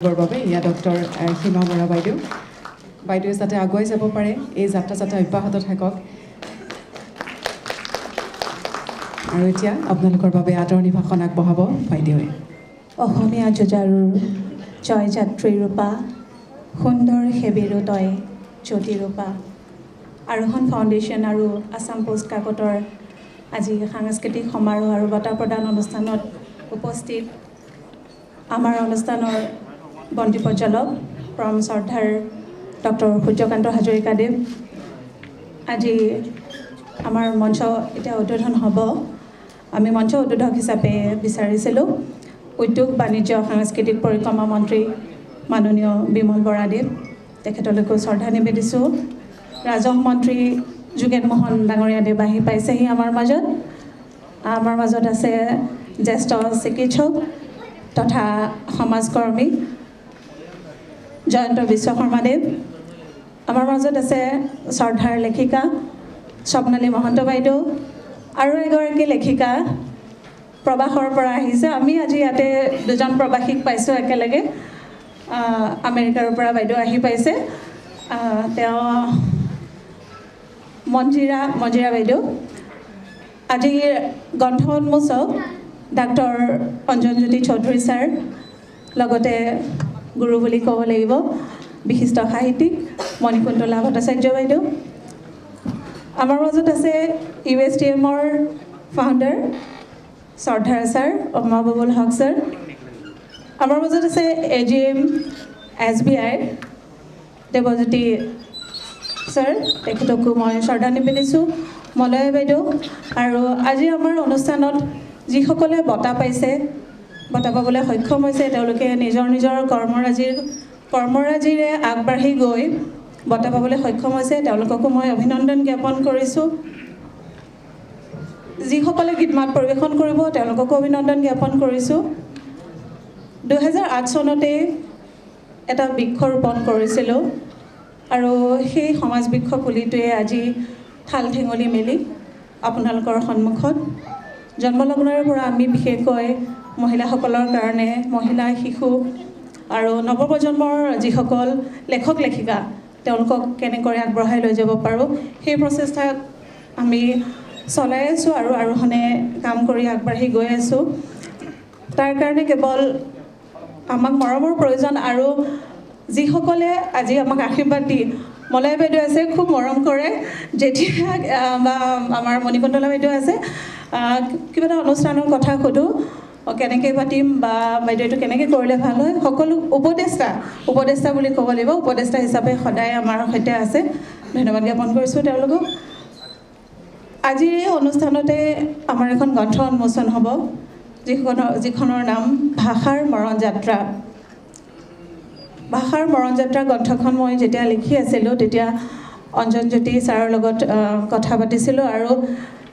বাবে ইয়া ডক্টৰ সীমা বৰা বাইদেউ। বাইদেৱে যাতে আগুৱাই যাব পাৰে এই যাত্ৰা যাতে অব্যাহত থাকক। আৰু এতিয়া আপোনালোকৰ বাবে আদৰণি ভাষণ আগবঢ়াব বাইদেৱে অসমীয়া যুঁজাৰুৰ জয়যাত্ৰী ৰূপা সুন্দৰ সেবিৰো তই জ্যোতি ৰূপা। আৰোহণ ফাউণ্ডেশ্যন আৰু আছাম পোষ্ট কাকতৰ আজি সাংস্কৃতিক সমাৰোহ আৰু বঁটা প্ৰদান অনুষ্ঠানত উপস্থিত। আমাৰ অনুষ্ঠানৰ বন্তি প্ৰজ্বলক পৰম শ্ৰদ্ধাৰ ডক্টৰ সূৰ্যকান্ত হাজৰিকাদেৱ। আজি আমাৰ মঞ্চ এতিয়া উদ্বোধন হ'ব। আমি মঞ্চ উদ্বোধক হিচাপে বিচাৰিছিলোঁ। উদ্যোগ বাণিজ্য সাংস্কৃতিক পৰিক্ৰমা মন্ত্ৰী মাননীয় বিমল বৰাদেৱ। তেখেতলৈকো শ্ৰদ্ধা নিবেদিছোঁ। ৰাজহ মন্ত্ৰী যোগেন মোহন ডাঙৰীয়াদেৱ আহি পাইছেহি আমাৰ মাজত। আমাৰ মাজত আছে জ্যেষ্ঠ চিকিৎসক তথা সমাজকৰ্মী জয়ন্ত বিশ্বশৰ্মাদেৱ আমাৰ মাজত আছে শ্ৰদ্ধাৰ লেখিকা স্বপ্নালী মহন্ত বাইদেউ আৰু এগৰাকী লেখিকা প্ৰবাসৰ পৰা আহিছে। আমি আজি ইয়াতে দুজন প্ৰবাসীক পাইছোঁ একেলগে। আমেৰিকাৰ পৰা বাইদেউ আহি পাইছে। তেওঁ মঞ্জিৰা মঞ্জিৰা বাইদেউ। আজিৰ গ্ৰন্থ উন্মোচক ডাক্তৰ অঞ্জনজ্যোতি চৌধুৰী ছাৰ। লগতে গুৰু বুলি ক'ব লাগিব। বিশিষ্ট সাহিত্যিক মণিকুন্তলা ভট্টাচাৰ্য বাইদেউ। আমাৰ মাজত আছে ইউ এছ টি এমৰ ফাউণ্ডাৰ শ্ৰদ্ধাৰ ছাৰ অমাবুল হক ছাৰ। আমাৰ মাজত আছে A G M, S B I, Debajyoti sir. তেখেতকো মই শ্ৰদ্ধা নিবেদিছোঁ মলয় বাইদেউ। আৰু আজি আমাৰ অনুষ্ঠানত যিসকলে বঁটা পাইছে বঁটা পাবলৈ সক্ষম হৈছে তেওঁলোকে নিজৰ নিজৰ কৰ্মৰাজিৰ কৰ্মৰাজিৰে আগবাঢ়ি গৈ বঁটা পাবলৈ সক্ষম হৈছে। তেওঁলোককো মই অভিনন্দন জ্ঞাপন কৰিছোঁ। যিসকলে গীত মাত পৰিৱেশন কৰিব তেওঁলোককো অভিনন্দন জ্ঞাপন কৰিছোঁ। দুহেজাৰ আঠ চনতেই এটা বৃক্ষ ৰোপণ কৰিছিলোঁ আৰু সেই সমাজ বৃক্ষ পুলিটোৱে আজি ঠাল ঠেঙুলি মেলি আপোনালোকৰ সন্মুখত জন্মলগ্নৰে পৰা আমি বিশেষকৈ মহিলাসকলৰ কাৰণে মহিলা শিশু আৰু নৱপ্ৰজন্মৰ যিসকল লেখক লেখিকা তেওঁলোকক কেনেকৈ আগবঢ়াই লৈ যাব পাৰোঁ সেই প্ৰচেষ্টাত আমি চলাই আছোঁ আৰু আৰোহণে কাম কৰি আগবাঢ়ি গৈ আছোঁ। তাৰ কাৰণে কেৱল আমাক মৰমৰ প্ৰয়োজন আৰু যিসকলে আজি আমাক আশীৰ্বাদ দি মলয় বাইদেউ আছে খুব মৰম কৰে। যেতিয়া বা আমাৰ মণিকুন্তলা বাইদেউ আছে কিবা এটা অনুষ্ঠানৰ কথা সোধোঁ কেনেকৈ পাতিম বা বাইদেউ এইটো কেনেকৈ কৰিলে ভাল হয় সকলো উপদেষ্টা উপদেষ্টা বুলি ক'ব লাগিব উপদেষ্টা হিচাপে সদায় আমাৰ সৈতে আছে। ধন্যবাদ জ্ঞাপন কৰিছোঁ তেওঁলোকক। আজিৰ এই অনুষ্ঠানতে আমাৰ এখন গ্ৰন্থ উন্মোচন হ'ব যিখনৰ যিখনৰ নাম ভাষাৰ মৰণ যাত্ৰা। ভাষাৰ মৰণ যাত্ৰা গ্ৰন্থখন মই যেতিয়া লিখি আছিলোঁ তেতিয়া অঞ্জনজ্যোতি ছাৰৰ লগত কথা পাতিছিলোঁ আৰু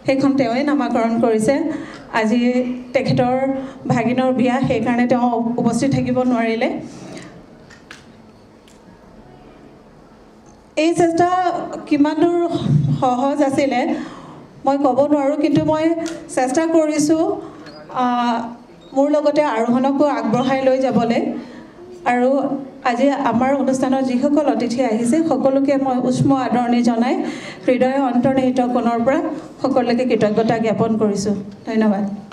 সেইখন তেওঁৱে নামাকৰণ কৰিছে। আজি তেখেতৰ ভাগিনৰ বিয়া সেইকাৰণে তেওঁ উপস্থিত থাকিব নোৱাৰিলে। এই চেষ্টা কিমান দূৰ সহজ আছিলে মই ক'ব নোৱাৰোঁ কিন্তু মই চেষ্টা কৰিছোঁ মোৰ লগতে আৰোহণকো আগবঢ়াই লৈ যাবলৈ। আৰু আজি আমাৰ অনুষ্ঠানত যিসকল অতিথি আহিছে সকলোকে মই উষ্ম আদৰণি জনাই হৃদয় অন্তৰ্নিহিত কোণৰ পৰা সকলোকে কৃতজ্ঞতা জ্ঞাপন কৰিছোঁ। ধন্যবাদ।